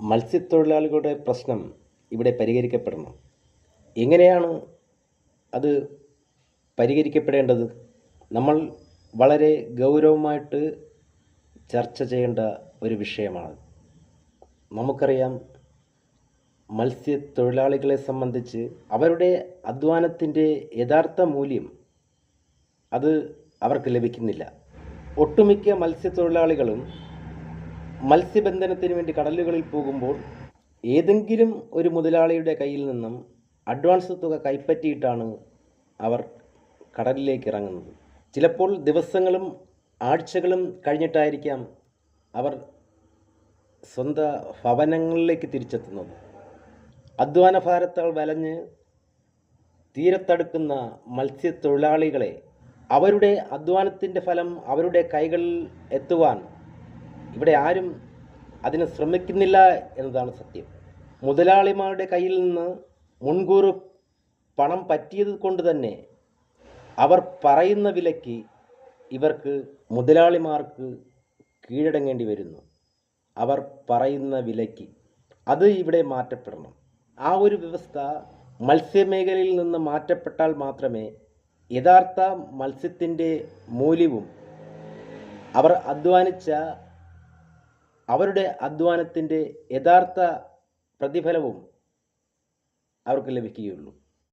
മത്സ്യത്തൊഴിലാളികളുടെ പ്രശ്നം ഇവിടെ പരിഹരിക്കപ്പെടണം. എങ്ങനെയാണ് അത് പരിഹരിക്കപ്പെടേണ്ടത്? നമ്മൾ വളരെ ഗൗരവമായിട്ട് ചർച്ച ചെയ്യേണ്ട ഒരു വിഷയമാണ്. നമുക്കറിയാം മത്സ്യത്തൊഴിലാളികളെ സംബന്ധിച്ച് അവരുടെ അധ്വാനത്തിന്റെ യഥാർത്ഥ മൂല്യം അത് അവർക്ക് ലഭിക്കുന്നില്ല. ഒട്ടുമിക്ക മത്സ്യത്തൊഴിലാളികളും മത്സ്യബന്ധനത്തിന് വേണ്ടി കടലുകളിൽ പോകുമ്പോൾ ഏതെങ്കിലും ഒരു മുതലാളിയുടെ കയ്യിൽ നിന്നും അഡ്വാൻസ് തുക കൈപ്പറ്റിയിട്ടാണ് അവർ കടലിലേക്ക് ഇറങ്ങുന്നത്. ചിലപ്പോൾ ദിവസങ്ങളും ആഴ്ചകളും കഴിഞ്ഞിട്ടായിരിക്കാം അവർ സ്വന്തം ഭവനങ്ങളിലേക്ക് തിരിച്ചെത്തുന്നത്. അധ്വാന ഭാരത്താൽ വലഞ്ഞ് തീരത്തടുക്കുന്ന മത്സ്യത്തൊഴിലാളികളെ അവരുടെ അധ്വാനത്തിന്റെ ഫലം അവരുടെ കൈകളിൽ എത്തുവാൻ ഇവിടെ ആരും അതിന് ശ്രമിക്കുന്നില്ല എന്നതാണ് സത്യം. മുതലാളിമാരുടെ കയ്യിൽ നിന്ന് മുൻകൂർ പണം പറ്റിയത് കൊണ്ട് തന്നെ അവർ പറയുന്ന വിലയ്ക്ക് ഇവർക്ക് മുതലാളിമാർക്ക് കീഴടങ്ങേണ്ടി വരുന്നു. അവർ പറയുന്ന വിലയ്ക്ക്. അത് ഇവിടെ മാറ്റപ്പെടണം. ആ ഒരു വ്യവസ്ഥ മത്സ്യമേഖലയിൽ നിന്ന് മാറ്റപ്പെട്ടാൽ മാത്രമേ യഥാർത്ഥ മത്സ്യത്തിന്റെ മൂല്യവും അവർ അധ്വാനിച്ച അവരുടെ അധ്വാനത്തിന്റെ യഥാർത്ഥ പ്രതിഫലവും അവർക്ക് ലഭിക്കുകയുള്ളൂ.